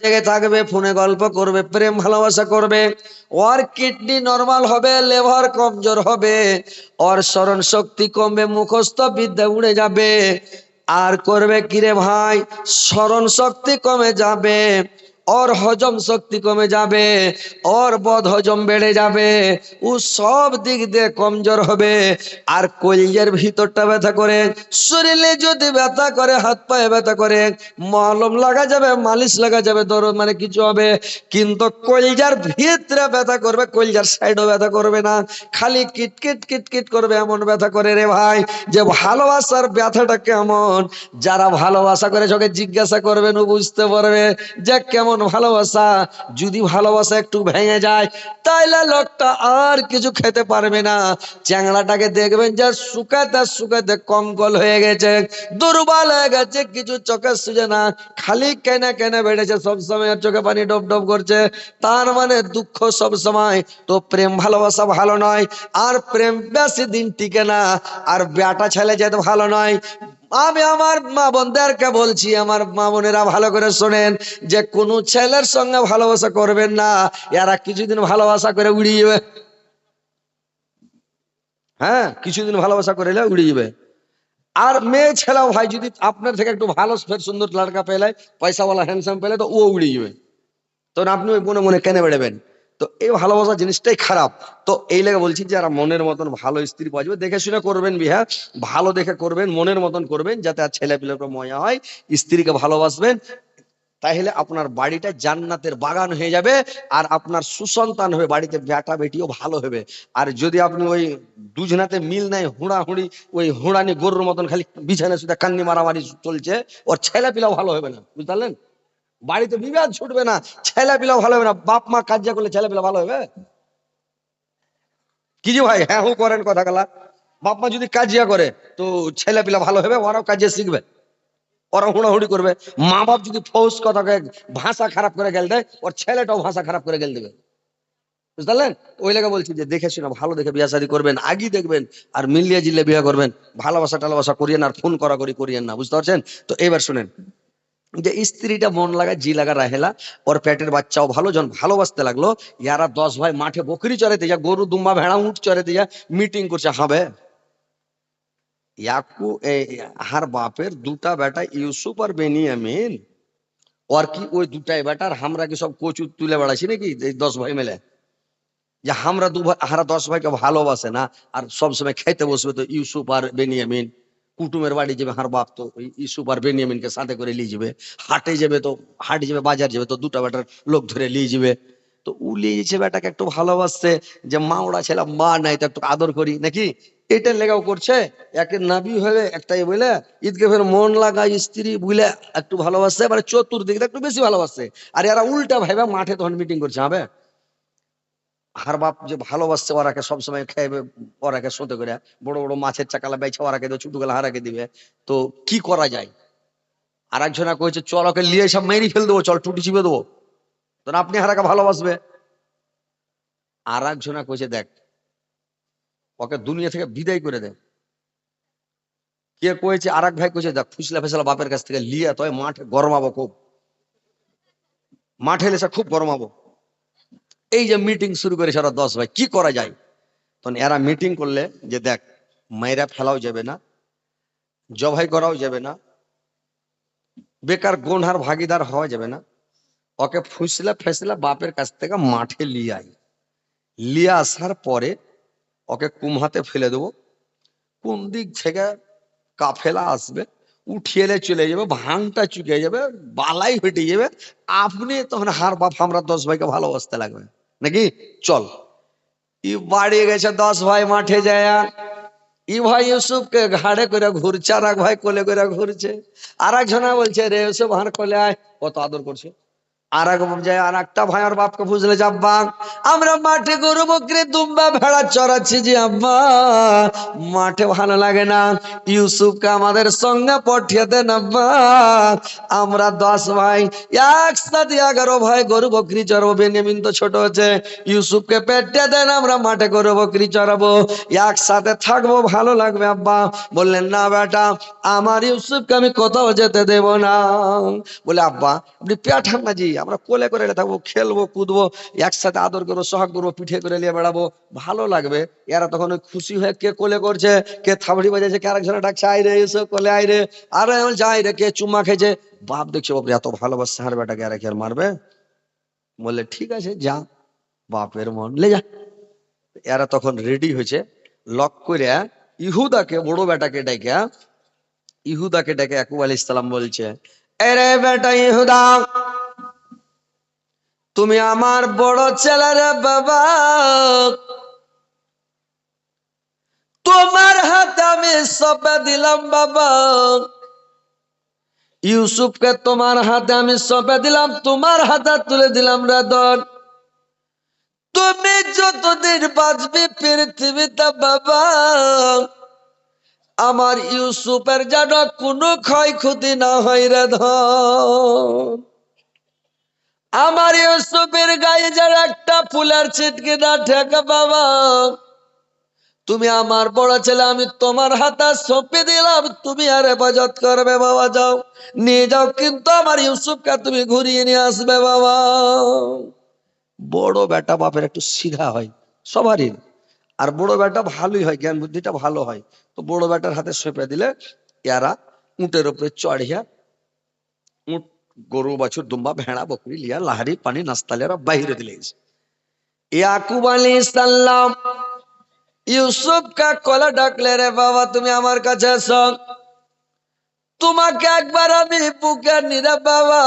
জেগে থাকবে, ফোনে গল্প করবে, প্রেম ভালোবাসা করবে। ওর কিডনি নর্মাল হবে লেভার কমজোর হবে। ওর স্মরণ শক্তি কমবে, মুখস্থ বিদ্যা উড়ে যাবে। আর করবে কিরে ভাই? স্মরণ শক্তি কমে যাবে। ওর হজম শক্তি কমে যাবে ওর বদ হজম বেড়ে যাবে ও সব দিক দিয়ে কমজোর হবে আর কলজের ভিতরটা ব্যথা করে শরীরে যদি ব্যথা করে হাত পায়ে ব্যথা করে মলম লাগা যাবে, মালিশ লাগা যাবে, দরদ মানে কিছু হবে। কিন্তু কলজার ভিতরে ব্যথা করবে, কলজার সাইডও ব্যথা করবে না। খালি কিটকিট কিটকিট করবে এমন ব্যথা করে রে ভাই, যে ভালোবাসার ব্যথাটা কেমন? যারা ভালোবাসা করে চোখে জিজ্ঞাসা করবেন বুঝতে পারবে যে কেমন ভালোবাসা? যদি ভালোবাসা একটু ভেঙে যায়, তাইলে লোকটা আর কিছু খেতে পারবে না। চ্যাংড়াটাকে দেখবেন যে শুকাতে শুকাতে কঙ্কল হয়ে গেছে, দুর্বল হয়ে গেছে, কিছু চোখে সুজে না। খালি কেনে কেনে বেড়েছে, সবসময় চোখে পানি ডব ডব করছে। তার মানে দুঃখ সব সময় তো প্রেম ভালোবাসা ভালো নয়, আর প্রেম বেশি দিন টিকে না। আর বেটা ছেলে যেতে ভালো নয় আমি আমার মা বোনদেরকে বলছি, আমার মা বোনেরা ভালো করে শোনেন যে কোনো ছেলের সঙ্গে ভালোবাসা করবেন না, এরা কিছুদিন ভালোবাসা করে উড়িয়ে যাবে। হ্যাঁ কিছুদিন ভালোবাসা করে উড়িয়ে যাবে। আর মেয়ে ছেলেও ভাই, যদি আপনার থেকে একটু ভালো, ফের সুন্দর লড়কা পেলে, পয়সাওয়ালা হ্যান্ডসাম পেলে, তো ও উড়িয়ে যাবে। তখন আপনি ওই মনে মনে কেনে বেড়াবেন? তো এই ভালোবাসা জিনিসটাই খারাপ। তো এই লেগে বলছি যে, যারা মনের মতন ভালো স্ত্রী পাওয়া যাবে দেখে শুনে করবেন বিহা ভালো দেখে করবেন, মনের মতন করবেন, যাতে আর ছেলে পিলের মজা হয়, স্ত্রীকে ভালোবাসবেন। তাহলে আপনার বাড়িটা জান্নাতের বাগান হয়ে যাবে, আর আপনার সুসন্তান হবে, বাড়িতে বেটা বেটিও ভালো হবে। আর যদি আপনি ওই দুজনাতে মিল নাই হুড়া হুড়ি ওই হুড়ানি গরুর মতন খালি বিছানা শুধু কান্নি মারামারি চলছে, ওর ছেলে পিলাও ভালো হবে না। বুঝতে পারলেন? বাড়িতে বিবাদ ছুটবে না ছেলে পিলাও ভালো হবে না, বাপ মা কাজা করলে ছেলে পিলা ভালো হবে? কি যে ভাই হ্যাঁ হু করেন কথা গেলা বাপ মা যদি কাজিয়া করে, তো ছেলে পিলা ভালো হবে, ওরাও কাজিয়া শিখবে। ওরা হুড়াহুড়ি করবে। মা বাপ যদি ফৌস কথাকে ভাষা খারাপ করে গেল দেয়, ওর ছেলেটাও ভাষা খারাপ করে গেল দেবে। বুঝতে পারলেন? ওই লেগে বলছি যে দেখে শুনে ভালো দেখে বিয়া শাদী করবেন, আগে দেখবেন, আর মিলিয়ে জিলে বিয়ে করবেন। ভালোবাসা টালাবাসা করিয়েন আর ফোন করা করি করিয়েন না, বুঝতে পারছেন? তো এবার শুনেন। যে স্ত্রীটা মন লাগা, জি লাগা রাহেলা, ওর পেটের বাচ্চাও ভালো যখন ভালোবাসতে লাগল। ইয়ারা দশ ভাই মাঠে বকরি চড়াতে যা গরু দুম্বা ভেড়া উঠ চড়াতে যা মিটিং করছে, হবে। ইয়াকু হার বাপের দুটা বেটা ইউসুফ আর বেনিয়ামিন। ওর কি ওই দুটাই বেটার আমরা কি সব কচু তুলে বেড়াচ্ছি নাকি, এই দশ ভাই মিলে? যে আমরা দু ভাই, হারা দশ ভাইকে ভালোবাসে না, আর সবসময় খাইতে বসবে তো ইউসুফ আর বেনিয়ামিন। কুটুমের বাড়ি যাবে, হার বাপ তো ইউসুফ আর বেনিয়ামিনকে সাথে করে নিয়ে যাবে। হাটে যাবে তো, হাটে যাবে, বাজার যাবে তো, দুটা বেটার লোক ধরে নিয়ে যাবে। তো উ নিয়ে যাচ্ছে বেটাকে একটু ভালোবাসছে যে মা ওরা ছেলে, মা নাই তো একটু আদর করি, নাকি? এটা লেগাও করছে। একে নাবি হলে, একটাই বলে, ঈদকে ফের মন লাগা স্ত্রী বুঝলে একটু ভালোবাসছে মানে চতুর্দিকে একটু বেশি ভালোবাসছে আর এরা উল্টা ভাইবা মাঠে তখন মিটিং করছে, হবে? হার বাপ যে ভালোবাসছে ওরাকে সবসময় খাইবে ওরাকে সোতে করে। বড় বড় মাছের চাকালা বেছে ওরাকে দেবে ছোট গেলা হারাকে দিবে। তো কি করা যায়? আর একজনা কয়েছে চল ওকে লিয়ে সব মেরি ফেল দেবো, চল টুটি চিপে দেবো। তখন আপনি হারাকে ভালোবাসবে? আর একজনা কয়েছে দেখ, ওকে দুনিয়া থেকে বিদায় করে দে। কে কয়েছে আর এক ভাই কয়েছে দেখ, ফুসলা ফেসলা বাপের কাছ থেকে লিয়া তয় মাঠে গরমাবো খুব। মাঠে এসে খুব গরমাবো। এই যে মিটিং শুরু করে সারা দশ ভাই, কি করা যায়? তখন এরা মিটিং করলে যে দেখ মায়েরা ফেলাও যাবে না, জবাই করাও যাবে না, বেকার গোনহার ভাগিদার হওয়া যাবে না। ওকে ফুসলা ফেসলা বাপের কাছ থেকে মাঠে লিয়ে আই লিয়ে আসার পরে ওকে কুমহাতে ফেলে দেবো। কোন দিক থেকে কাফেলা আসবে উঠিয়েলে চলে যাবে, ভাঙটা চুকে যাবে, বালাই ফেটে যাবে। আপনি তখন হার বাপ, আমরা দশ ভাইকে ভালোবাসতে লাগবে। নাকি? চল। ই বাড়ি গেছে দশ ভাই মাঠে যায়। ই ভাই ইউসুফকে ঘাড়ে করে ঘুরছে আর এক ভাই কোলে করে ঘুরছে। আর একজনা বলছে, রে ইউসুফ, হার কোলে আয়। কত আদর করছে। আর একটা ভাই, আর বাপকে বুঝলে যাব্বা আমরা মাঠে গরু বকরি দুম্বা ভেড়া চড়াচ্ছি যে আব্বা মাঠে ভালো লাগে না। ইউসুফকে আমাদের সঙ্গে পাঠিয়ে দেন আব্বা আমরা দশ ভাই, একসাথে এগারো ভাই গরু বকরি চড়াবো, বেনিয়ামিন তো ছোট হচ্ছে ইউসুফকে পেটে দেন, আমরা মাঠে গরু বকরি চড়াবো। একসাথে থাকব, ভালো লাগবে, আব্বা। বললেন, না বেটা, আমার ইউসুফকে আমি কোথাও যেতে দেব না। বলে, আব্বা, আপনি পেঠান না জি আমরা কোলে করে থাকব, খেলব, কুদবো, একসাথে আদর করব, সোহাগ করব, পিঠে করে নিয়ে বেড়াবো, ভালো লাগবে। এরা তখন খুশি হয়ে কে কোলে করছে, কে থাবড়ি বাজাচ্ছে কে আরেকজনে ডাকছে আই রে এসে কোলে আই রে। আর যাই রে, কে চুম্মা খেয়েছে? বাপ দেখছে, বাপরে, এত ভালোবাসছে হার বেটাকে আর আর মারবে? বললে, ঠিক আছে, যা। বাপের মন, লে যা। এরা তখন রেডি হয়েছে লক করে ইহুদাকে, বড় বেটাকে ডেকে, ইহুদাকে ডেকে ইয়াকুব আলী ইসলাম বলছে এরে বেটা ইহুদা তুমি আমার বড় ছেলে বাবা। তোমার হাতে আমি সপে দিলাম বাবা। ইউসুফকে তোমার হাতে আমি সপে দিলাম, তোমার হাতে তুলে দিলাম রে দর তুমি যতদিন বাঁচবে পৃথিবীতে বাবা। আমার ইউসুফের যেন কোনো ক্ষয়ক্ষতি না হয় রে ধন আমার ইউসুফের গায়ে যার একটা ফুলের ছিটকে না ঠেকা বাবা। তুমি আমার বড় ছেলে, আমি তোমার হাতে সঁপে দিলাম। তুমি আর হেফাজত করবে বাবা, যাও। নিয়ে যাও, কিন্তু আমার ইউসুফকে তুমি ঘুরিয়ে নিয়ে আসবে বাবা। বড় বেটা বাপের একটু সিধা হয়, সবারই। আর বড় বেটা ভালোই হয়, জ্ঞান বুদ্ধিটা ভালো হয়। তো বড় বেটার হাতে সঁপে দিলে এরা উটের উপরে চড়িয়া উট গরু, বাছুর, দুম্বা, ভেড়া, বকরি, লিয়া লাহারি পানি নাস্তালে এরা বাহিরে দিলে ইয়াকুব আলী সাল্লাম ইউসুফ কা কলা ডাকলে রে বাবা, তুমি আমার কাছে এসো। তোমাকে একবার আমি বুকে নিরে বাবা,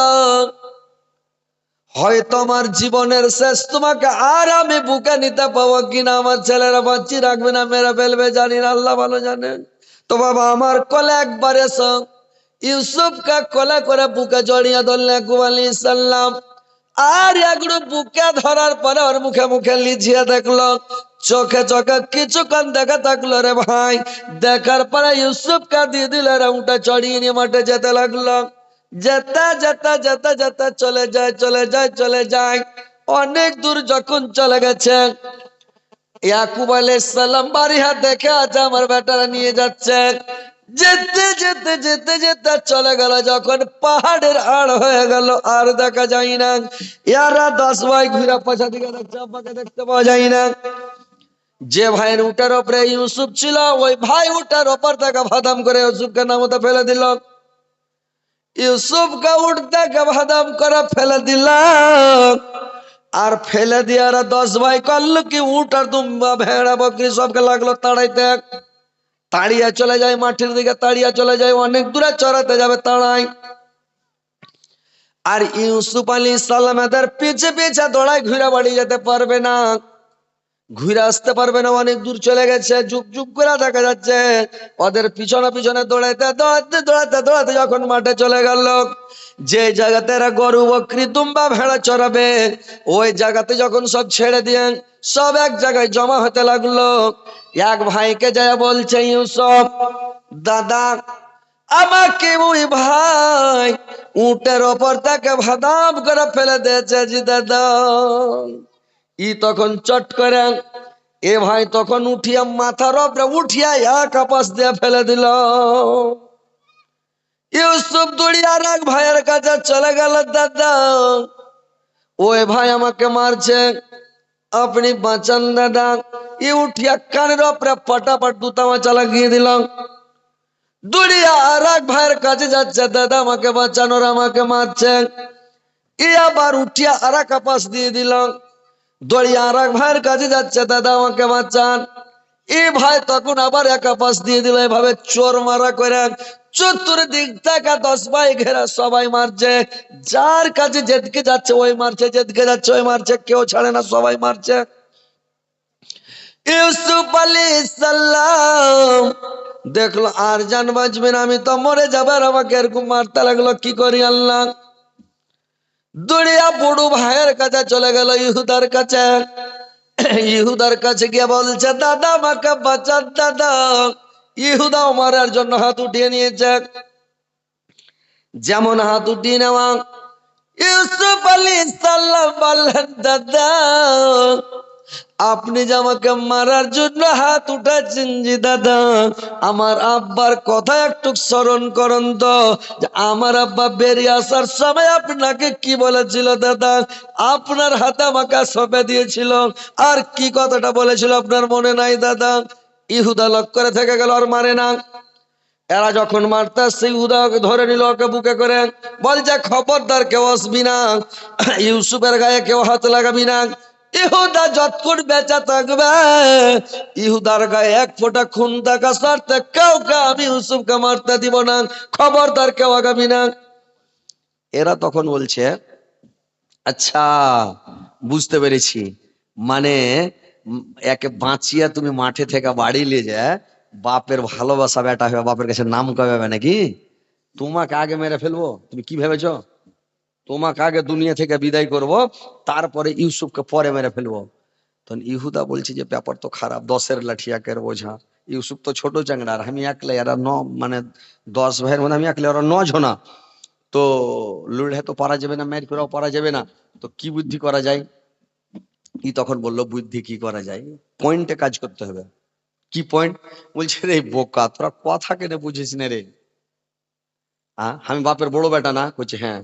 হয়তো আমার জীবনের শেষ তোমাকে আর আমি বুকে নিতে পাবো কিনা, আমার ছেলেরা বাঁচি রাখবে না, মেরে ফেলবে, জানি না, আল্লাহ ভালো জানেন। তো বাবা, আমার কলে একবার এসো। ইউসুফকে কলে করে বুকে জড়িয়ে ধরলে কুয়ালি সাল্লাম। আর একটু বুকে ধরার পরে ওর মুখে মুখে লিঝিয়ে দেখল। চোখে চোখে কিছুক্ষণ দেখা থাকল রে ভাই। দেখার পরে ইউসুফকে দিয়ে দিল রে উঠে চড়িয়ে নিয়ে মাঠে যেতে লাগল। যেতে যেতে যেতে যেতে চলে যায় চলে যায় চলে যায়। অনেক দূর যখন চলে গেছে, ইয়াকুব আলাইসাল্লাম বাড়ি হাত দেখে আছে আমার বেটারা নিয়ে যাচ্ছে। যেতে যেতে যেতে যেতে চলে গেল। যখন পাহাড়ের আড় হয়ে গেল, আর দেখা যায় না। ইয়ারা দশ ভাই ঘুরে পাশা দিকে দেখছে, আমাকে দেখতে পাওয়া যায় না। যে ভাইয়ের উটার ওপরে ইউসুফ ছিল, ওই ভাই উটার ওপর থেকে ভাদাম করে ইউসুফকে নামতে ফেলে দিল। ইউসুফকে উঠতে ভাদাম করে ফেলে দিলাম আর ফেলে দিয়ার দশ ভাই করল কি উঠ আর দুম্বা ভেড়া বকরি সবকে লাগল তাড়াইতে। তাড়িয়া চলে যায় মাঠের দিকে, তাড়িয়া চলে যায়, অনেক দূরে চড়াতে যাবে তাড়াই আর ইউসুফ আলী সাল্লাম এদের পিছে পিছে দৌড়ায় ঘুরে বাড়ি যেতে পারবে না। ঘুরে আসতে পারবে না, অনেক দূর চলে গেছে, যুগ যুগ করে দেখা যাচ্ছে, ওদের পিছনে পিছনে দৌড়াইতে দৌড়াতে দৌড়াতে দৌড়াতে যখন মাঠে চলে গেল, যে জায়গাতে এরা গরু, বকরি, দুম্বা, ভেড়া চড়াবে, ওই জায়গাতে যখন সব ছেড়ে দিয়ে সব এক জায়গায় জমা হতে লাগল। এক ভাইকে যায় বলছে, ইউসুফ, দাদা, আমাকে ওই ভাই উটের ওপর তাকে ভাদাম করে ফেলে দিয়েছে জি দাদা। ই তখন চট করে এ ভাই তখন উঠিয়া মাথার ওপরে উঠিয়া এক আপাস দিয়ে ফেলে দিল। ইউসুফ দৌড়িয়া এক ভাইয়ের কাছে চলে গেল, দাদা, ওই ভাই আমাকে মারছে। আপনি বাঁচান দাদা। এ উঠিয়া কানের ওপরে পাটাপাট দুটা মাচা লাগিয়ে দিলাম। দৌড়িয়া আর এক ভাইয়ের কাছে যাচ্ছে, দাদা আমাকে বাঁচানোর আমাকে মারছে। এ আবার উঠিয়া আর এক দিয়ে দিলাম। দড়িয়া আর এক ভাইয়ের কাছে যাচ্ছে, দাদা আমাকে বাঁচান। এই ভাই তখন আবার একা পাশ দিয়ে দিল, এভাবে চোর মারা করে চতুর্দিক থেকে দশ ভাই ঘেরা সবাই মারছে। যার কাছে যেদিকে যাচ্ছে ওই মারছে, যেদিকে যাচ্ছে ওই মারছে, কেউ ছাড়ে না, সবাই মারছে। ইউসুফ আলী সাল্লাম দেখল, আর জান বাঁচবে না, আমি তো মরে যাবার আমাকে এরকম মারতে লাগল, কি করি আল্লাহ? দুনিয়া বুড়ো ভাইয়ের কাছে চলে গেল, ইহুদার কাছে। ইহুদার কাছে গিয়ে বলছে, দাদা, আমাকে বাঁচান, দাদা। ইহুদা মারার জন্য হাত উঠিয়ে নিয়েছে। যেমন হাত উঠিয়ে নেওয়া। ইউসুফ আলী সাল্লাম বললেন, দাদা আপনি যে আমাকে মারার জন্য হাত উঠাচ্ছেন জি দাদা, আমার আব্বার কথা একটু স্মরণ করুন তো। আমার আব্বা বেরিয়ে আসার সময় আপনাকে কি বলেছিল দাদা? আপনার হাতে আমাকে সঁপে দিয়েছিল। আর কি কথাটা বলেছিল আপনার মনে নাই দাদা? ইহুদা লক করে থেকে গেল, আর মারে না। এরা যখন মারতে আসছে ইহুদা ধরে নিল ওকে বুকে করে। বলছে, খবরদার কেউ আসবি না। ইউসুফের গায়ে কেউ হাত লাগাবি না। ইহুদা যতক্ষণ বেচা থাকবে, ইহুদার গায়ে এক ফোঁটা খুন থাকা সারতে কাউকে আমি ইউসুফকে মারতে দিব না, খবরদার কেউ আগাবি না। এরা তখন বলছে আচ্ছা বুঝতে পেরেছি। মানে একে বাঁচিয়ে তুমি মাঠে থেকে বাড়ি নিয়ে যায় বাপের ভালোবাসা বেটা হবে বাপের কাছে নাম কবে নাকি? তোমাকে আগে মেরে ফেলব? তুমি কি ভেবেছ? তোমাকে আগে দুনিয়া থেকে বিদায় করব, তারপরে ইউসুফকে পরে মেরে ফেলব। তখন ইহুদা বলছে যে, ব্যাপার তো খারাপ, দশের লাঠি একের বোঝা। ইউসুফ তো ছোট চাংড়া আর আমি একলাই, এরা ন মানে দশ ভাইয়ের মধ্যে আমি একলাই, ওরা ন জনা তো লুড়ে তো পারা যাবে না মেয়ের করেও পারা যাবে না। তো কি বুদ্ধি করা যায়? ই তখন বলল, বুদ্ধি কি করা যায়? পয়েন্টে কাজ করতে হবে। কি পয়েন্ট? বলছে, রে বোকা, তোরা কথা কেনে বুঝিস না রে। আমি বাপের বড় বেটা না? বলছে হ্যাঁ।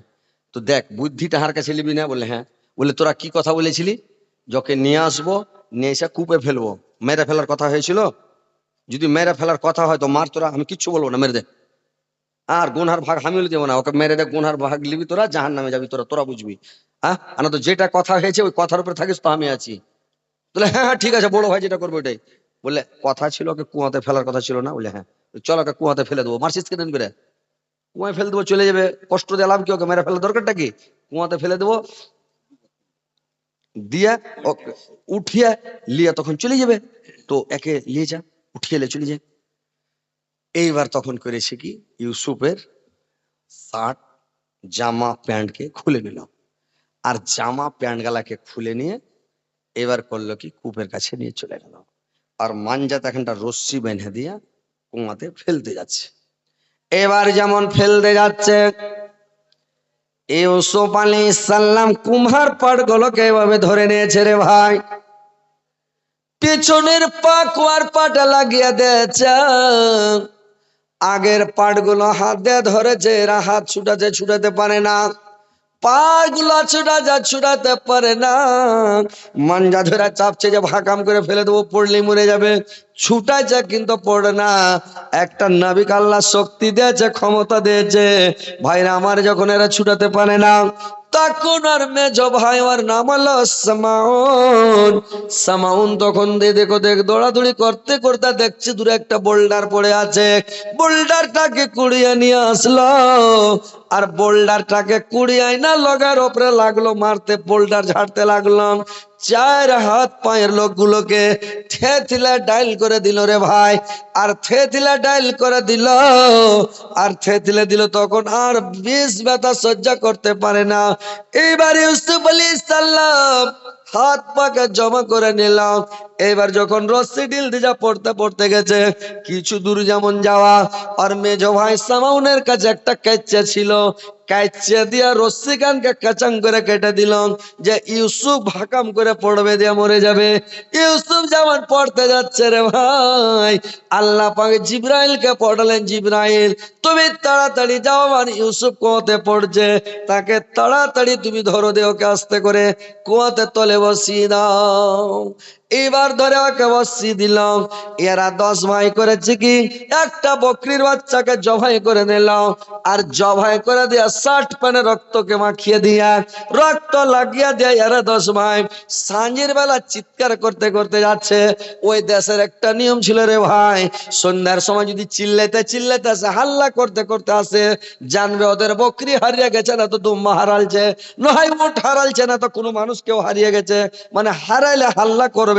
তো দেখ বুদ্ধি তাহার কাছে নিবি না? বলে হ্যাঁ। বলে, তোরা কি কথা বলেছিলি? যকে নিয়ে আসব, নিয়ে এসে কূপে ফেলব। মেরে ফেলার কথা হয়েছিল? যদি মেরে ফেলার কথা হয় তো মার তোরা, আমি কিচ্ছু বলব না, মেরে দে। আর গুনহার ভাগ আমি দেবো না, ওকে মেরে দে, গুনহার ভাগ লিবি তোরা জাহান নামে যাবি তোরা তোরা বুঝবি। হ্যাঁ না তো যেটা কথা হয়েছে, ওই কথার উপরে থাকিস, তো আমি আছি। বলে হ্যাঁ হ্যাঁ ঠিক আছে, বড় ভাই যেটা করব ওটাই। বলে, কথা ছিল ওকে কুয়াতে ফেলার কথা ছিল না? বলে হ্যাঁ। চল ওকে কুয়াতে ফেলে দেবো। মারছিস কেন করে? কুয়ায় ফেলে দেবো, চলে যাবে। কষ্ট দিলাম কি ওকে মেরে ফেলার দরকারটা কি? কুয়াতে ফেলে দেবো। দিয়ে উঠিয়ে লিয়ে তখন চলে যাবে। তো একে নিয়ে যা, উঠিয়ে চলে যায় এইবার তখন করেছে কি? ইউসুফের শার্ট, জামা, প্যান্টকে খুলে নিল। আর জামা, প্যান্ট গালাকে খুলে নিয়ে এবার করল কি? কূপের কাছে নিয়ে চলে গেল। আর মাঞ্জাতে এখানটা রশ্মি বেঁধে দিয়া কুয়াতে ফেলতে যাচ্ছে। এবার যেমন ফেলতে যাচ্ছে, ইউসুফ আলী সাল্লাম কুম্ভার পাটগুলোকে এভাবে ধরে নিয়েছে রে ভাই। পিছনের পা কুয়ার পাটা লাগিয়ে দিয়েছে। আগের পাটগুলো হাত দিয়ে ধরেছে, এরা হাত ছুটাতে ছুটাতে পারে না। পাগুলো ছুটা যা ছুটাতে পারে না। মাঞ্জা ধরা চাপছে যে ভাকাম করে ফেলে দেবো, পড়লেই মরে যাবে। ছুটাচ্ছে কিন্তু পড়ে না। একটা নাবিক আল্লাহ শক্তি দিয়েছে, ক্ষমতা দিয়েছে। ভাইরা, আমার যখন এরা ছুটাতে পারে না তখন আর মেজ ভাই আর নাম হলো সামাউন। সামাউন তখন দিয়ে দেখো, দেখ, দৌড়াদৌড়ি করতে করতে দেখছি দূরে একটা বোল্ডার পড়ে আছে। বোল্ডারটাকে কুড়িয়ে নিয়ে আসলো। আর বোল্ডারটাকে কুড়িয়ে না লগার ওপরে লাগল, মারতে বোল্ডার ঝাড়তে লাগলাম। চার হাত পায়ের লোকগুলোকে থেথিলা ডাইল করে দিল রে ভাই। আর থে থিলা ডাইল করে দিল, আর থে থিলে দিল তখন আর বিষ ব্যথা সহ্য করতে পারে না। এবারে ইউসুফ আলী সাল্লাম হাত পাকে জমা করে নিলাম। এবার যখন রস্সি ডিল দিজা পড়তে পড়তে গেছে, কিছু দূর যেমন যাওয়া, আর মেজ ভাই সামাউনের কাছে একটা কাচ্চা ছিল। কাচ্চা দিয়া রস্সি কানকে কাচাং করে কেটে দিলাম যে, ইউসুফ ভাকাম করে পড়বে দিয়ে মরে যাবে। ইউসুফ যেমন পড়তে যাচ্ছে রে ভাই, আল্লাহ পাকে জিব্রাইলকে পড়ালেন জিব্রাইল, তুমি তাড়াতাড়ি যাও মানে ইউসুফ কুয়াতে পড়ছে। তাকে তাড়াতাড়ি তুমি ধরো দে ওকে আস্তে করে। কুয়াতে তলে দাও। এবার ধরে ওকে বসিয়ে দিলাম। এরা দশ ভাই করেছে কি? একটা বকরির বাচ্চাকে জবাই করে নিলাম। আর জবাই করে দিয়া ষাট পানে রক্তকে মাখিয়ে দিয়া, রক্ত লাগিয়ে দিয়া এরা দশ ভাই সাঁঝের বেলা চিৎকার করতে করতে যাচ্ছে। ওই দেশের একটা নিয়ম ছিল রে ভাই, সন্ধ্যার সময় যদি চিল্লাইতে চিল্লাইতে আসে হাল্লা করতে করতে আসে, জানবে ওদের বকরি হারিয়ে গেছে না তো দুম্মা হারালছে। নয় উঠ হারালছে না তো কোনো মানুষ কেউ হারিয়ে গেছে। মানে হারাইলে হাল্লা করবে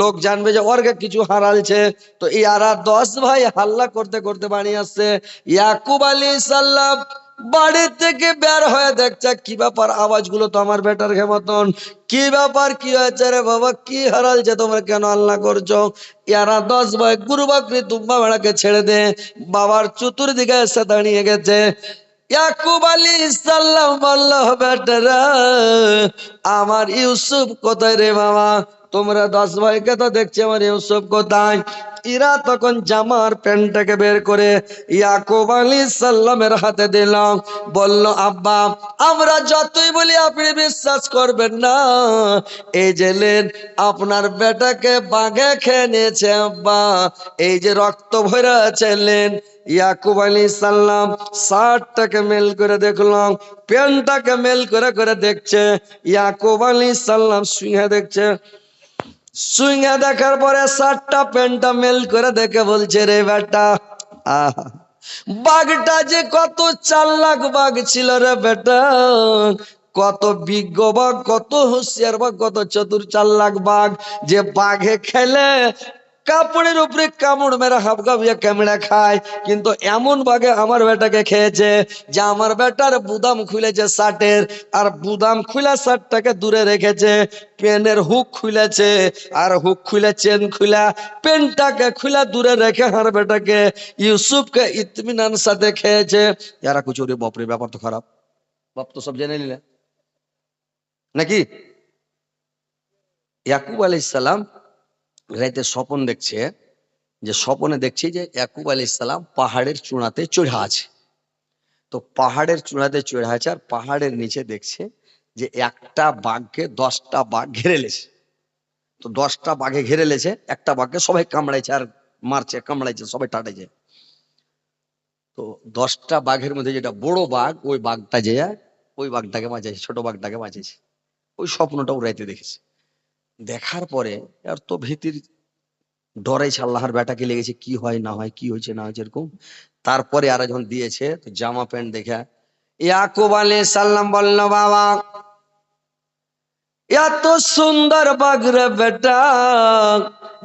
লোক জানবে যে ওরকে কিছু হারালছে তো ইয়ারা দশ ভাই হাল্লা করতে করতে বাড়ি আসছে। ইয়াকুব আলী সাল্লাম বাড়ি থেকে বের হয়ে দেখছে, কি ব্যাপার? আওয়াজগুলো তো আমার বেটার ঘে মতন। কি ব্যাপার? কি হয়েছে রে বাবা? কি হারালছে তোমরা কেন আল্লাহ করছ? ইয়ারা দশ ভাই গুরু বাকরি তুম্বা বেড়াকে ছেড়ে দে, বাবার চতুর্দিকে এসে দাঁড়িয়ে গেছে। ইয়াকুব আলী সাল্লাম বলল বেটারা আমার ইউসুফ কোথায় রে বাবা? তোমরা দশ ভাইকে তো দেখছি আমার ইউসুফ কোথায়? ইরা তখন জামার প্যান্টটাকে বের করে ইয়াকুব আলী সাল্লামের হাতে দিলাম বলল, আব্বা, আমরা যতই বলি আপনি বিশ্বাস করবেন না। এই যে লেন, আপনার বেটাকে বাঘে খেয়ে নিয়েছে, আব্বা। এই যে রক্ত ভরে আছে লেন, ইয়াকুব আলী সাল্লাম শার্টটাকে মেল করে দেখলাম প্যান্টটাকে মেল করে করে দেখছে। ইয়াকুব আলী সাল্লাম শুয়ে দেখছে। সুইঙে দেখার পরে সাতটা প্যান্টটা মেল করে দেখে বলছে, রে বেটা, আহা, বাঘটা যে কত চাল্লাক বাঘ ছিল রে বেটা, কত বিজ্ঞ বাঘ, কত হুঁশিয়ার বাঘ, কত চতুর চাল্লাক বাঘ, যে বাঘে খেলে কাপড়ের উপরে কামড় মেরে হাফগাবিয়া ক্যামেরা খায়। কিন্তু এমন বাগে আমার বেটাকে খেয়েছে যে আমার বেটার বুদাম খুলেছে শার্টের, আর বুদাম খুলে শার্টটাকে দূরে রেখেছে। পেনের হুক খুলেছে, আর হুক খুলে চেন খুলা, পেনটাকে খুলে দূরে রেখে আমার বেটাকে ইউসুফকে ইতমিনান সাথে খেয়েছে। ইয়ারা কুচুরি বাপরে, ব্যাপার তো খারাপ। বাপ তো সব জেনে নিলে। নাকি? ইয়াকুব আলাইহিস সালাম রাইতে স্বপন দেখছে, যে স্বপনে দেখছে যে ইয়াকুব আলী ইসলাম পাহাড়ের চূড়াতে চড়া আছে। তো পাহাড়ের চূড়াতে চড়া আছে আর পাহাড়ের নিচে দেখছে যে একটা বাঘকে দশটা বাঘ ঘেরে লেছে। তো দশটা বাঘে ঘেরে লেছে, একটা বাঘকে সবাই কামড়াইছে আর মারছে, কামড়াইছে, সবাই টাটাইছে তো দশটা বাঘের মধ্যে যেটা বড় বাঘ, ওই বাঘটা যে ওই বাঘটাকে বাঁচাইছে, ছোট বাঘটাকে বাঁচাইছে। ওই স্বপ্নটা উড়াইতে দেখেছে। দেখার পরে আর তো ভীতির ডরাইছে আল্লাহর বেটাকে লেগেছে, কি হয়, না হয়, কি হয়েছে, না হয়েছে এরকম। তারপরে আর যখন দিয়েছে, তো জামা প্যান্ট দেখে, ইয়াকুব আলী সাল্লাম বলল, বাবা, এত সুন্দর বাঘ রে বেটা,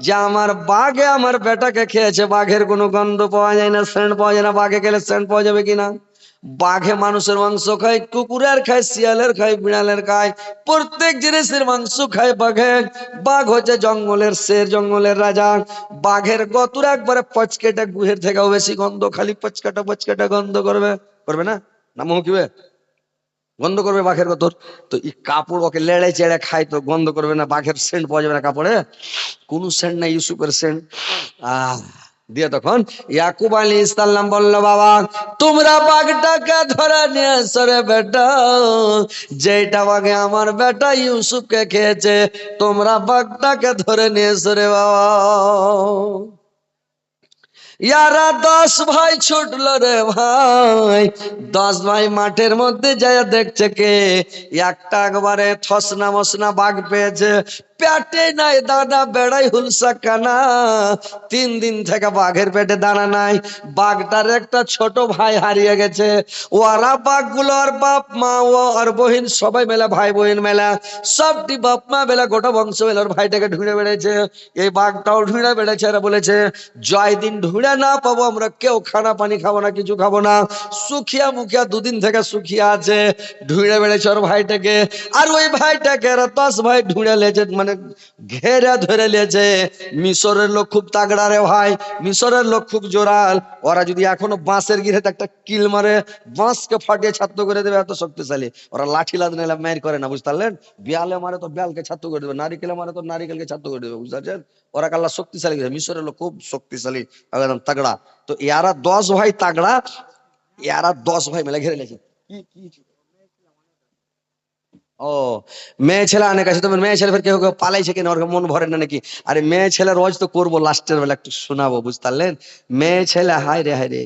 যে আমার বাঘে আমার বেটাকে খেয়েছে, বাঘের কোনো গন্ধ পাওয়া যায় না, সেন্ট পাওয়া যায় না, বাঘে খেলে সেন্ট পাওয়া যাবে কিনা? বাঘে মানুষের মাংস খায়, কুকুরের খায়, শিয়ালের খায়, বিড়ালের খায়, প্রত্যেক জিনিসের মাংস খায় বাঘে। বাঘ হচ্ছে জঙ্গলের শের, জঙ্গলের রাজা। বাঘের গতুর একবারে পচকেটা গুহের থেকেও বেশি গন্ধ, খালি পচকাটা পচকাটা গন্ধ করবে। করবে না? না মহকিবে গন্ধ করবে বাঘের গতর। তো এই কাপড় ওকে লেড়ে চেড়ে খায় তো গন্ধ করবে না, বাঘের সেন্ট পাওয়া যাবে না কাপড়ে। কোনো সেন্ট নাই, ইউসুফের সেন্ট। আহ দিয়ে তখন ইয়াকুব আলী ইসলাম বলল, বাবা, তোমরা বাঘটাকে ধরে নিয়ে সরে বেটা। যেটা বাঘে আমার বেটা ইউসুফকে খেয়েছে, তোমরা বাঘটাকে ধরে নিয়ে সরে বাবা। ইয়ারা দশ ভাই ছুটলো রে ভাই। দশ ভাই মাঠের মধ্যে যায় দেখছে কে? একটা একবারে থসনা মসনা বাঘ পেয়েছে। পেটে নাই, দানা বেড়াই হুলসা কানা। তিন দিন থেকে বাঘের পেটে দানা নাই। বাঘটার একটা ছোট ভাই হারিয়ে গেছে। ওরা বাঘগুলো আর বাপ, মা, ও আর বহিন, সবাই মেলা ভাই বহিন মেলা। সবটি বাপ, মা বেলা গোটা বংশ মেলা ওর ভাইটাকে ঢুঁড়ে বেড়েছে। এই বাঘটাও ঢুঁড়ে বেড়েছে এরা বলেছে, জয় দিন ঢুঁড়ে না পাবো, আমরা কেউ খানা পানি খাব না, কিছু খাব না। সুখিয়া মুখিয়া দুদিন থেকে সুখিয়া আছে। ঢুঁড়ে বেড়েছে ওর ভাইটাকে। আর ওই ভাইটাকে এরা দশ ভাই ঢুঁড়ে লেছে মানে ঘেরে ধরে লেছে। মিশরের লোক খুব তাগড়া রে ভাই, মিশরের লোক খুব জোরাল। ওরা যদি এখনও বাঁশের গিরেতে একটা কিল মারে, বাঁশকে ফাটিয়ে ছাত্র করে দেবে, এত শক্তিশালী। ওরা লাঠি লাদ নিলে মায়ের করে না, বুঝতে পারলেন? বিয়ালে মারে তো বিয়ালকে ছাত্র করে দেবে, নারিকেলে মারে তো নারিকেলকে ছাত্র করে দেবে, বুঝতে পারছেন? ওরা কাল্লা শক্তিশালী মিশরের লোক খুব শক্তিশালী, একদম তাগড়া। তো এরা দশ ভাই তাগড়া, এরা দশ ভাই মেলে ঘেরে লেছে কি কি ও, মেয়ে ছেলে অনেক আছে তোমার মেয়ে ছেলে ফের কেউ কেউ পালাইছে কিনা? ওর মন ভরে না নাকি? আরে মেয়ে ছেলে রোজ তো করব, লাস্টের বেলা একটু শোনাবো, বুঝতে মেয়ে ছেলে, হায় রে হায় রে।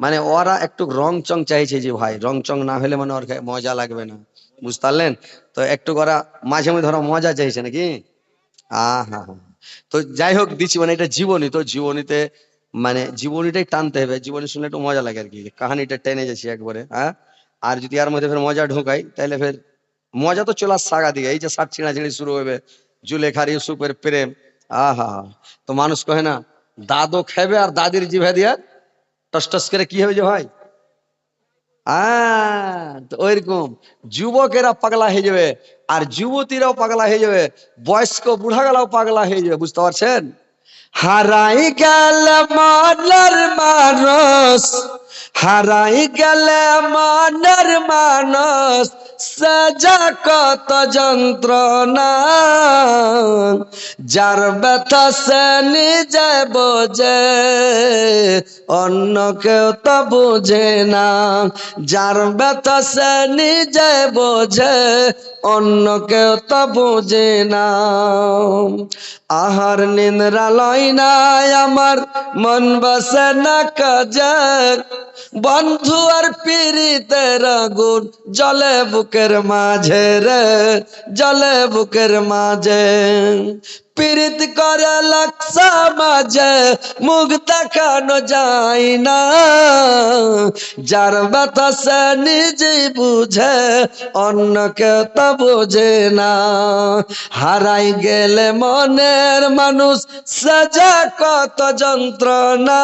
মানে ওরা একটু রং চং চাইছে যে ভাই রং চং না হলে মানে ওর মজা লাগবে না, বুঝতে পারলেন? তো একটু ওরা মাঝে মাঝে ধরো মজা চাইছে নাকি? আহ, হা হা। তো যাই হোক, দিচ্ছি মানে এটা জীবনী, তো জীবনীতে মানে জীবনীটাই টানতে হবে, জীবনী শুনলে একটু মজা লাগে আর কি, কাহানিটা টেনে যাচ্ছি একবারে হ্যাঁ? আর যদি আর মধ্যে ফের মজা ঢোকাই তাহলে ফের মজা তো চলার সাগা দিয়ে এই যে ষাট ছিঁড়াছিঁড়ি শুরু হবে জুলেখার ইউসুফের প্রেম, আহা, তো মানুষ কহে না, দাদো খাবে আর দাদির জিভে দিয়ে টস টস করে কি হবে যে ভাই? ওইরকম, যুবকেরা পাগলা হয়ে যাবে আর যুবতীরাও পাগলা হয়ে যাবে, বয়স্ক বুড়া গেলাও পাগলা হয়ে যাবে, বুঝতে পারছেন? হারাই গেল মনের মানুষ, হারাই গেল মনের মানুষ সাজা কত যন্ত্রণা, যার ব্যথা সে নিজে বোঝে, অন্য কেউ তো বোঝে না, যার ব্যথা সে নিজে বোঝে অন্য কেউ তো বোঝে না আহার নিন্দ্রা লয় নাই, আমার মন বসে না কাজ বন্ধু আর পীড়িতের রাগুন জলে বুকের মাঝে রে, জলে বুকের মাঝে। পীড়িত করে লাকসা মাঝে মুখ দেখানো যায় না? যার ব্যথা সে নিজে বুঝে অন্য কেউ তা বোঝে না। হারাই গেলে মনের মানুষ সাজা কত যন্ত্রণা।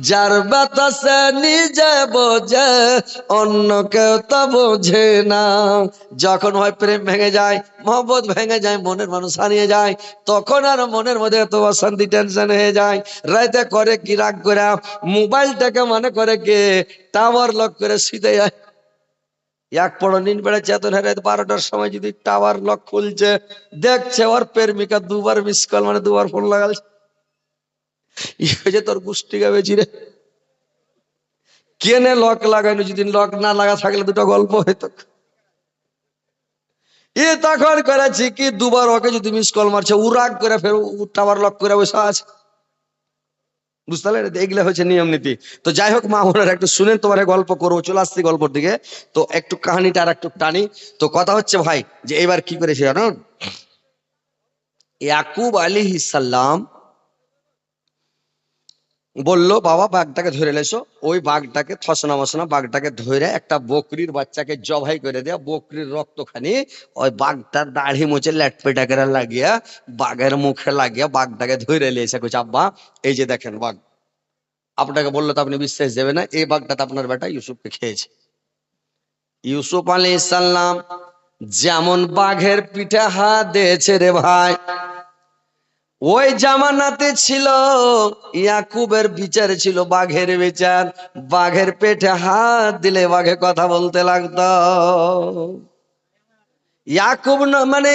যার ব্যথা সে নিজে বোঝে অন্য কেউ তা বোঝে না। যখন হয় প্রেম ভেঙে যায়, মহব্বত ভেঙে যায়, মনের মানুষ হারিয়ে যায়, তখন আর মনের মধ্যে এত অশান্তি টেনশন হয়ে যায়। রাইতে করে কি রাগ করে, মোবাইলটাকে মনে করে কে টাওয়ার লক করে শীতে যায়। এক পড়ো নিন বেড়ে চেতন হেরে বারোটার সময় যদি টাওয়ার লক খুলছে, দেখছে ওর প্রেমিকা দুবার মিস কল মানে দুবার ফোন লাগালছে তোর গুষ্টিকা বেছি রে। কেনে লক লাগাইনি যদি লক না লাগা থাকলে দুটো গল্প হইতো। এ তখন করেছি কি, দুবার ওকে যদি মিস কল মারছে, ও রাগ করে ফের টাওয়ার লক করে বসে আছে। বুঝতে পারলে? এগুলো হচ্ছে নিয়ম নীতি। তো যাই হোক, মা বোনেরা, একটু শুনেন, তোমার গল্প করব। চলে আসছি গল্পর দিকে। তো একটু কাহিনীটা আর একটু টানি। তো কথা হচ্ছে ভাই, যে এবার কি করেছে জানো? ইয়াকুব আলী সাল্লাম বলল, বাবা, বাঘটাকে ধরে লেছো। ওই বাঘটাকে, থসনা মসনা বাঘটাকে ধরে একটা বকরির বাচ্চাকে জবাই করে দেয়া, বকরির রক্তখানি ওই বাঘটার দাড়ি মুছে ল্যাটপেটা করে লাগিয়া, বাঘের মুখে লাগিয়া বাঘটাকে ধরে লিয়েছে কইছে, আব্বা, এই যে দেখেন বাঘ, আপনাকে বলল তো আপনি বিশ্বাস দেবে না, এই বাঘটা তো আপনার বেটা ইউসুফকে খেয়েছে। ইউসুফ আলী ইসাল্লাম যেমন বাঘের পিঠে হাত দিয়েছে রে ভাই ওই জামানাতে ছিল, ইয়াকুবের বিচার ছিল বাঘের বিচার। বাঘের পেটে হাত দিলে বাঘে কথা বলতে লাগতো। ইয়াকুব মানে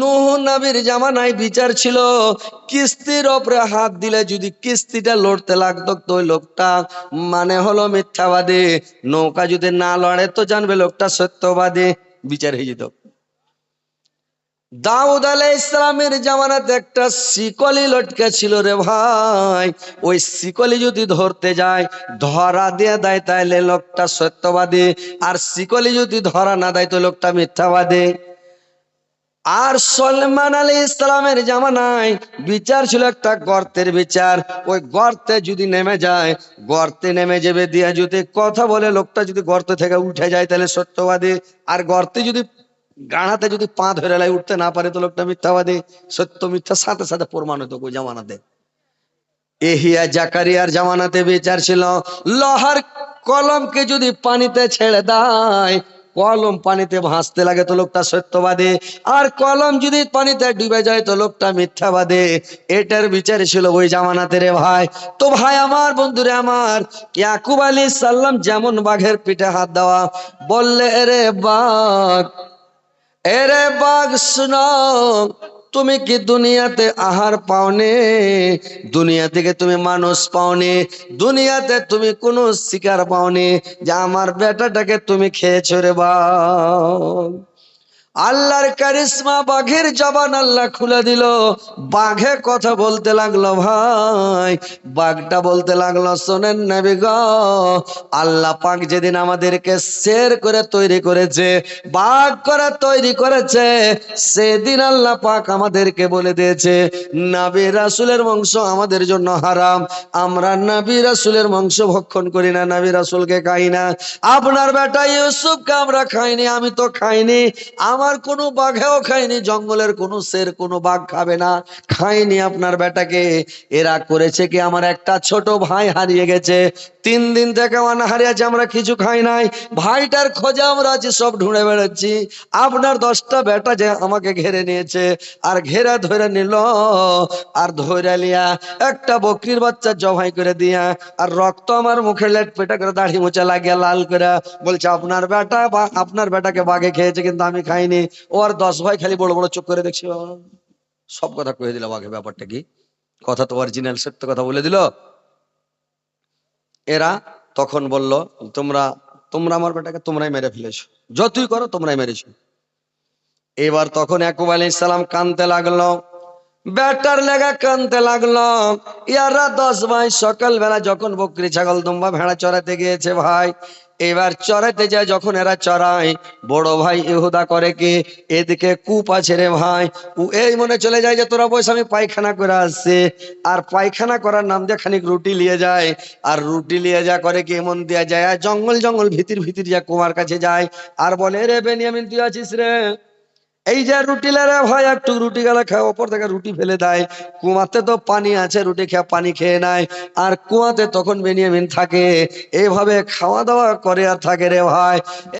নুহ নবীর জামানায় বিচার ছিল। কিস্তির ওপরে হাত দিলে যদি কিস্তিটা লড়তে লাগতো তো লোকটা মানে হলো মিথ্যাবাদী। নৌকা যদি না লড়ে তো জানবে লোকটা সত্যবাদী। বিচার হয়ে যেত। দাউদ আলাই ইসলামের জামানাতে একটা শিকলি লটকে ছিল রে ভাই। ওই শিকলি যদি ধরতে যায়, ধরা দিয়ে দেয় তাইলে লোকটা সত্যবাদী। আর শিকলি যদি ধরা না দেয় তো লোকটা মিথ্যাবাদী। আর সলমান আলী ইসলামের জামানায় বিচার ছিল একটা গর্তের বিচার। ওই গর্তে যদি নেমে যায়, গর্তে নেমে যাবে দিয়ে যদি কথা বলে, লোকটা যদি গর্ত থেকে উঠে যায় তাহলে সত্যবাদী। আর গর্তে যদি গাড়াতে যদি পা ধরে লাই উঠতে না পারে তো লোকটা মিথ্যাবাদী, সত্য মিথ্যা, সাথে সাথে প্রমাণ হতো জামানাতে। এহিয়া জাকারিয়ার জামানাতে বিচার ছিল, লোহার কলমকে যদি পানিতে ছেড়ে দেয়, কলম পানিতে ভাসতে লাগে তো লোকটা সত্যবাদী, আর কলম যদি পানিতে ডুবে যায় তো লোকটা মিথ্যাবাদী। এটার বিচার ছিল ওই জামানাতে রে ভাই। তো ভাই আমার, বন্ধুরে আমার, ইয়াকুব আলী সাল্লাম যেমন বাঘের পিঠে হাত দেওয়া, বললে রে বাঘ এরে বাঘ, শুনো। তুমি কি দুনিয়াতে আহার পাওনে? দুনিয়া থেকে তুমি মানুষ পাওনে। দুনিয়াতে তুমি কোনো শিকার পাওনে। যে আমার বেটাটাকে তুমি খেয়েছো রে বাঘ। আল্লাহর কারিশমা বাঘের জবান আল্লাহ খুলে দিল। বাঘে কথা বলতে লাগল, ভাই, বাঘটা বলতে লাগল, শোনেন নেবি গ, আল্লাহ পাক যেদিন আমাদেরকে শের করে তৈরি করেছে, বাঘ করে তৈরি করেছে, সেদিন আল্লাহ পাক আমাদেরকে বলে দিয়েছে, নাবি রাসুলের মাংস আমাদের জন্য হারাম, আমরা নাবি রাসুলের মাংস ভক্ষণ করি না, নাবি রাসুলকে খাই না। আপনার বেটা ইউসুফকে আমরা খাইনি, আমি তো খাইনি আমার কোনো বাঘেও খায়নি, জঙ্গলের কোনো সের কোনো বাঘ খাবে না। খায়নি আপনার বেটাকে। এরা করেছে কি, আমার একটা ছোট ভাই হারিয়ে গেছে। তিন দিন থেকে অনাহারি আছে, আমরা কিছু খাই নাই। ভাইটার খোঁজে আমরা আছি, সব ঢুঁড়ে বেড়াচ্ছি। আপনার দশটা বেটা যে আমাকে ঘেরে নিয়েছে, আর ঘেরা ধরে নিল, আর ধরে লিয়া একটা বকরির বাচ্চা জবাই করে দিয়া, আর রক্ত আমার মুখে লেট পেটা করে দাড়ি মোচা লাগিয়া লাল করে বলছে, আপনার বেটা বা, আপনার বেটাকে বাঘে খেয়েছে, কিন্তু আমি খাইনি। ও আর দশ ভাই খালি বড় বড় চোখ করে দেখছি। সব কথা কয়ে দিল বাঘে, ব্যাপারটা কি? কথা তো অরিজিনাল সত্য কথা বলে দিল। এরা তখন বলল, তোমরা তোমরা আমার বেটাকে তোমরাই মেরে ফেলেছ। যতই করো তোমরাই মেরেছো এবার তখন ইয়াকুব আলী ইসলাম কানতে লাগল। ব্যাটার লেগা কানতে লাগল। ইয়ারা দশ ভাই সকালবেলা যখন বকরি ছাগল দুম্বা ভেড়া চড়াতে গিয়েছে, ভাই এবার চড়াইতে যায় যখন এরা চড়ায়, বড় ভাই ইহুদা করে কি, এদিকে কূপ আছে রে ভাই। ও এই মনে চলে যায় যে তোরা বয়স আমি পায়খানা করে আসছে। আর পায়খানা করার নাম দিয়ে খানিক রুটি নিয়ে যায়। আর রুটি নিয়ে যা করে কি, এমন দেওয়া যায়, আর জঙ্গল জঙ্গল ভিতির ভিতির যা কুমার কাছে যায়। আর বলে রে বেনিয়ামিন, তুই আছিস রে? এই যে রুটি লে ভাই, একটু রুটি গালা খায়, ওপর থেকে রুটি ফেলে দেয়। কুয়াতে তো পানি আছে, রুটি খেয়ে পানি খেয়ে নেয়। আর কুয়াতে তখন বেনিয়ামিন থাকে। এভাবে খাওয়া দাওয়া করে আর থাকে রে ভাই।